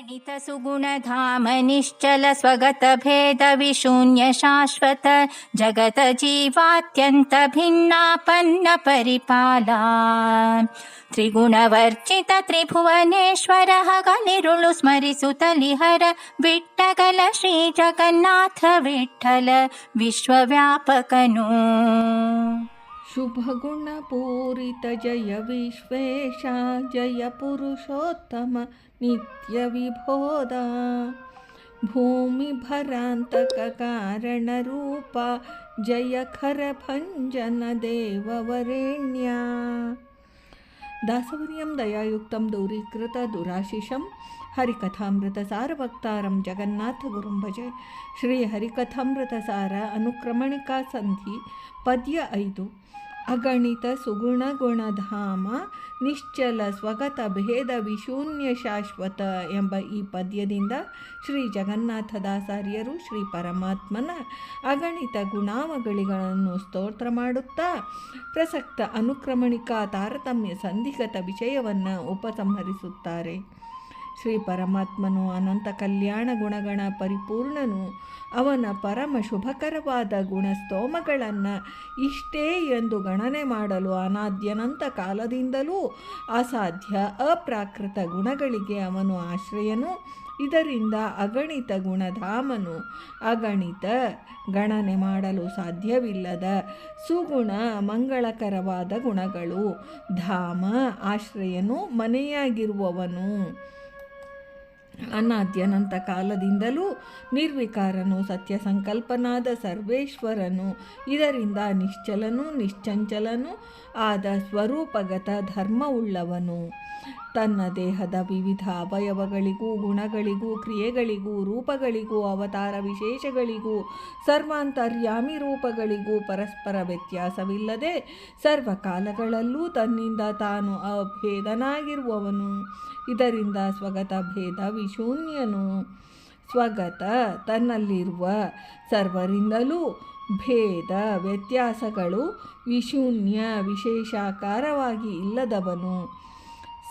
गणितसुगुणधामनिश्चलस्वगतभेदविशून्यशाश्वत सुगुण जगत जीवात्यन्त भिन्नापन्न परिपाला त्रिगुणवर्जित त्रिभुवनेश्वर हगलिरुलु स्मरिसुतलिहर विट्टगल श्रीजगन्नाथ विठ्ठल विश्वव्यापकनू। शुभगुणपूरित जय विश्वेश जय पुरुषोत्तम नित्यविभोदा। रूपा जय ದಾಸವರ್ಯಂ ದಯಾಯುಕ್ತಂ ದೌರೀಕೃತ ದುರಾಶಿಷಂ ಹರಿಕಥಾಮೃತ ಸಾರ ಹರಿಕಥಾಮೃತಸಾರವಕ್ತಾರಂ ಜಗನ್ನಾಥಗುರುಂ ಭಜೆ. ಶ್ರೀ ಹರಿಕಥಾಮೃತ ಸಾರ ಅನುಕ್ರಮಣಿಕಾ ಸಂಧಿ ಪದ್ಯ ಐದು. ಅಗಣಿತ ಸುಗುಣ ಗುಣಧಾಮ, ನಿಶ್ಚಲ ಸ್ವಗತ ಭೇದ ವಿಶೂನ್ಯ ಶಾಶ್ವತ ಎಂಬ ಈ ಪದ್ಯದಿಂದ ಶ್ರೀ ಜಗನ್ನಾಥದಾಸಾರ್ಯರು ಶ್ರೀ ಪರಮಾತ್ಮನ ಅಗಣಿತ ಗುಣಾವಗಳಿಗಳನ್ನು ಸ್ತೋತ್ರ ಮಾಡುತ್ತಾ, ಪ್ರಸಕ್ತ ಅನುಕ್ರಮಣಿಕಾ ತಾರತಮ್ಯ ಸಂಧಿಗತ ವಿಷಯವನ್ನು ಉಪಸಂಹರಿಸುತ್ತಾರೆ. ಶ್ರೀ ಪರಮಾತ್ಮನು ಅನಂತ ಕಲ್ಯಾಣ ಗುಣಗಣ ಪರಿಪೂರ್ಣನು. ಅವನ ಪರಮ ಶುಭಕರವಾದ ಗುಣಸ್ತೋಮಗಳನ್ನು ಇಷ್ಟೇ ಎಂದು ಗಣನೆ ಮಾಡಲು ಅನಾದ್ಯನಂತ ಕಾಲದಿಂದಲೂ ಅಸಾಧ್ಯ ಅಪ್ರಾಕೃತ ಗುಣಗಳಿಗೆ ಅವನು ಆಶ್ರಯನು. ಇದರಿಂದ ಅಗಣಿತ ಗುಣಧಾಮನು ಅಗಣಿತ ಗಣನೆ ಮಾಡಲು ಸಾಧ್ಯವಿಲ್ಲದ ಸುಗುಣ ಮಂಗಳಕರವಾದ ಗುಣಗಳು. ಧಾಮ ಆಶ್ರಯನು ಮನೆಯಾಗಿರುವವನು. ಅನಾದ್ಯನಂತ ಕಾಲದಿಂದಲೂ ನಿರ್ವಿಕಾರನು ಸತ್ಯ ಸಂಕಲ್ಪನಾದ ಸರ್ವೇಶ್ವರನು. ಇದರಿಂದ ನಿಶ್ಚಲನು ನಿಶ್ಚಂಚಲನು ಆದ ಸ್ವರೂಪಗತ ಧರ್ಮವುಳ್ಳವನು. ತನ್ನ ದೇಹದ ವಿವಿಧ ಅವಯವಗಳಿಗೂ, ಗುಣಗಳಿಗೂ, ಕ್ರಿಯೆಗಳಿಗೂ, ರೂಪಗಳಿಗೂ, ಅವತಾರ ವಿಶೇಷಗಳಿಗೂ, ಸರ್ವಾಂತರ್ಯಾಮಿ ರೂಪಗಳಿಗೂ ಪರಸ್ಪರ ವ್ಯತ್ಯಾಸವಿಲ್ಲದೆ ಸರ್ವಕಾಲಗಳಲ್ಲೂ ತನ್ನಿಂದ ತಾನು ಅಭೇದನಾಗಿರುವವನು. ಇದರಿಂದ ಸ್ವಗತ ಭೇದ ವಿಶೂನ್ಯನು. ಸ್ವಗತ ತನ್ನಲ್ಲಿರುವ ಸರ್ವರಿಂದಲೂ ಭೇದ ವ್ಯತ್ಯಾಸಗಳು ವಿಶೂನ್ಯ ವಿಶೇಷಾಕಾರವಾಗಿ ಇಲ್ಲದವನು.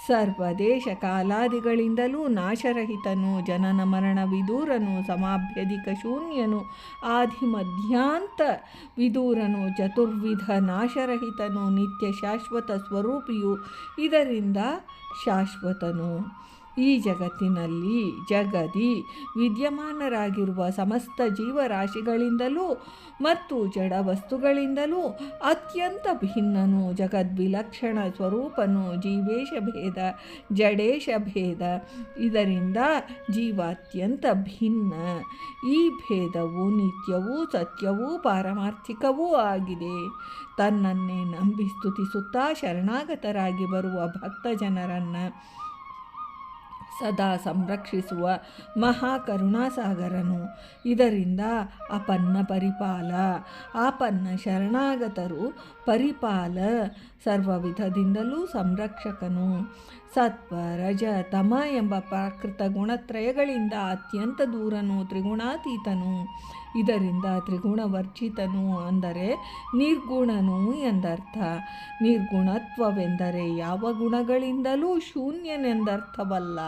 ಸರ್ವದೇಶ ಕಾಲಾದಿಗಳಿಂದಲೂ ನಾಶರಹಿತನು, ಜನನ ಮರಣ ವಿದೂರನು, ಸಮಾಭ್ಯಧಿಕ ಶೂನ್ಯನು ಆದಿಮಧ್ಯಾಂತ ವಿದೂರನು, ಚತುರ್ವಿಧ ನಾಶರಹಿತನು, ನಿತ್ಯ ಶಾಶ್ವತ ಸ್ವರೂಪಿಯು ಇದರಿಂದ ಶಾಶ್ವತನು. ಈ ಜಗತ್ತಿನಲ್ಲಿ ಜಗದಿ ವಿದ್ಯಮಾನರಾಗಿರುವ ಸಮಸ್ತ ಜೀವರಾಶಿಗಳಿಂದಲೂ ಮತ್ತು ಜಡ ವಸ್ತುಗಳಿಂದಲೂ ಅತ್ಯಂತ ಭಿನ್ನನು ಜಗದ್ವಿಲಕ್ಷಣ ಸ್ವರೂಪನು ಜೀವೇಶ ಭೇದ, ಜಡೇಶ ಭೇದ. ಇದರಿಂದ ಜೀವ ಅತ್ಯಂತ ಭಿನ್ನ. ಈ ಭೇದವು ನಿತ್ಯವೂ ಸತ್ಯವೂ ಪಾರಮಾರ್ಥಿಕವೂ ಆಗಿದೆ. ತನ್ನನ್ನೇ ನಂಬಿ ಸ್ತುತಿಸುತ್ತಾ ಶರಣಾಗತರಾಗಿ ಬರುವ ಭಕ್ತ ಜನರನ್ನು ಸದಾ ಸಂರಕ್ಷಿಸುವ ಮಹಾಕರುಣಾಸಾಗರನು. ಇದರಿಂದ ಅಪನ್ನ ಪರಿಪಾಲ ಆಪನ್ನ ಶರಣಾಗತರು ಪರಿಪಾಲ ಸರ್ವವಿಧದಿಂದಲೂ ಸಂರಕ್ಷಕನು. ಸತ್ವ ರಜ ತಮ ಎಂಬ ಪ್ರಾಕೃತ ಗುಣತ್ರಯಗಳಿಂದ ಅತ್ಯಂತ ದೂರನು ತ್ರಿಗುಣಾತೀತನು. ಇದರಿಂದ ತ್ರಿಗುಣವರ್ಜಿತನು ಅಂದರೆ ನಿರ್ಗುಣನು ಎಂದರ್ಥ. ನಿರ್ಗುಣತ್ವವೆಂದರೆ ಯಾವ ಗುಣಗಳಿಂದಲೂ ಶೂನ್ಯನೆಂದರ್ಥವಲ್ಲ.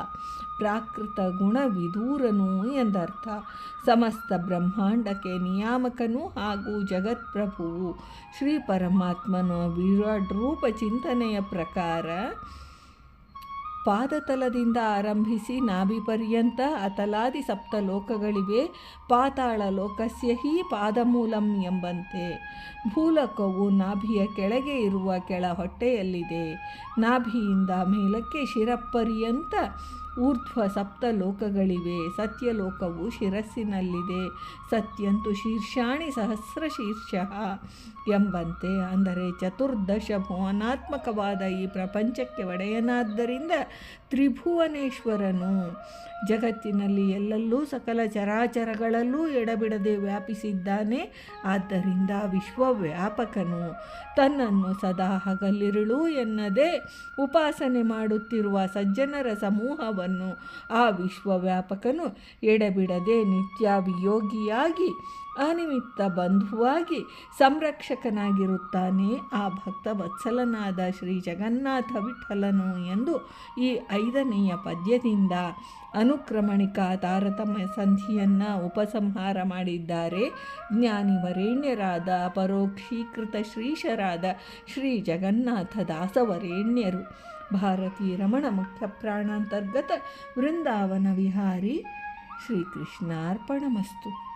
ಪ್ರಾಕೃತ ಗುಣವಿದೂರನು ಎಂದರ್ಥ. ಸಮಸ್ತ ಬ್ರಹ್ಮಾಂಡಕ್ಕೆ ನಿಯಾಮಕನು ಹಾಗೂ ಜಗತ್ಪ್ರಭುವು ಶ್ರೀ ಪರಮಾತ್ಮನು ವಿರಾಟ್ ರೂಪ ಚಿಂತನೆಯ ಪ್ರಕಾರ ಪಾದತಲದಿಂದ ಆರಂಭಿಸಿ ನಾಭಿ ಪರ್ಯಂತ ಅತಲಾದಿ ಸಪ್ತ ಲೋಕಗಳಿವೆ ಪಾತಾಳ ಲೋಕಸ್ಯ ಹಿ ಪಾದಮೂಲಂ ಎಂಬಂತೆ. ಭೂಲೋಕವು ನಾಭಿಯ ಕೆಳಗೆ ಇರುವ ಕೆಳ ಹೊಟ್ಟೆಯಲ್ಲಿದೆ. ನಾಭಿಯಿಂದ ಮೇಲಕ್ಕೆ ಶಿರಪರ್ಯಂತ ಊರ್ಧ್ವ ಸಪ್ತ ಲೋಕಗಳಿವೆ. ಸತ್ಯಲೋಕವು ಶಿರಸ್ಸಿನಲ್ಲಿದೆ. ಸತ್ಯಂತು ಶೀರ್ಷಾಣಿ ಸಹಸ್ರ ಶೀರ್ಷ ಎಂಬಂತೆ ಅಂದರೆ ಚತುರ್ದಶ ಭುವನಾತ್ಮಕವಾದ ಈ ಪ್ರಪಂಚಕ್ಕೆ ಒಡೆಯನಾದ್ದರಿಂದ ತ್ರಿಭುವನೇಶ್ವರನು ಜಗತ್ತಿನಲ್ಲಿ ಎಲ್ಲೆಲ್ಲೂ ಸಕಲ ಚರಾಚರಗಳಲ್ಲೂ ಎಡಬಿಡದೆ ವ್ಯಾಪಿಸಿದ್ದಾನೆ. ಆದ್ದರಿಂದ ವಿಶ್ವವ್ಯಾಪಕನು. ತನ್ನನ್ನು ಸದಾ ಹಗಲಿರುಳು ಎನ್ನದೆ ಉಪಾಸನೆ ಮಾಡುತ್ತಿರುವ ಸಜ್ಜನರ ಸಮೂಹವನ್ನು ಆ ವಿಶ್ವವ್ಯಾಪಕನು ಎಡಬಿಡದೆ ನಿತ್ಯಾಭಿಯೋಗಿಯಾಗಿ ಅನಿಮಿತ್ತ ಬಂಧುವಾಗಿ ಸಂರಕ್ಷಕನಾಗಿರುತ್ತಾನೆ. ಆ ಭಕ್ತ ವತ್ಸಲನಾದ ಶ್ರೀ ಜಗನ್ನಾಥ ವಿಠಲನು ಎಂದು ಈ ಐದನೆಯ ಪದ್ಯದಿಂದ ಅನುಕ್ರಮಣಿಕ ತಾರತಮ್ಯ ಸಂಧಿಯನ್ನು ಉಪಸಂಹಾರ ಮಾಡಿದ್ದಾರೆ. ಜ್ಞಾನಿ ವರೇಣ್ಯರಾದ, ಪರೋಕ್ಷೀಕೃತ ಶ್ರೀಶರಾದ ಶ್ರೀ ಜಗನ್ನಾಥ ದಾಸವರೇಣ್ಯರು ಭಾರತೀ ರಮಣ ಮುಖ್ಯ ಪ್ರಾಣಾಂತರ್ಗತ ವೃಂದಾವನ ವಿಹಾರಿ. ಶ್ರೀಕೃಷ್ಣಾರ್ಪಣಮಸ್ತು.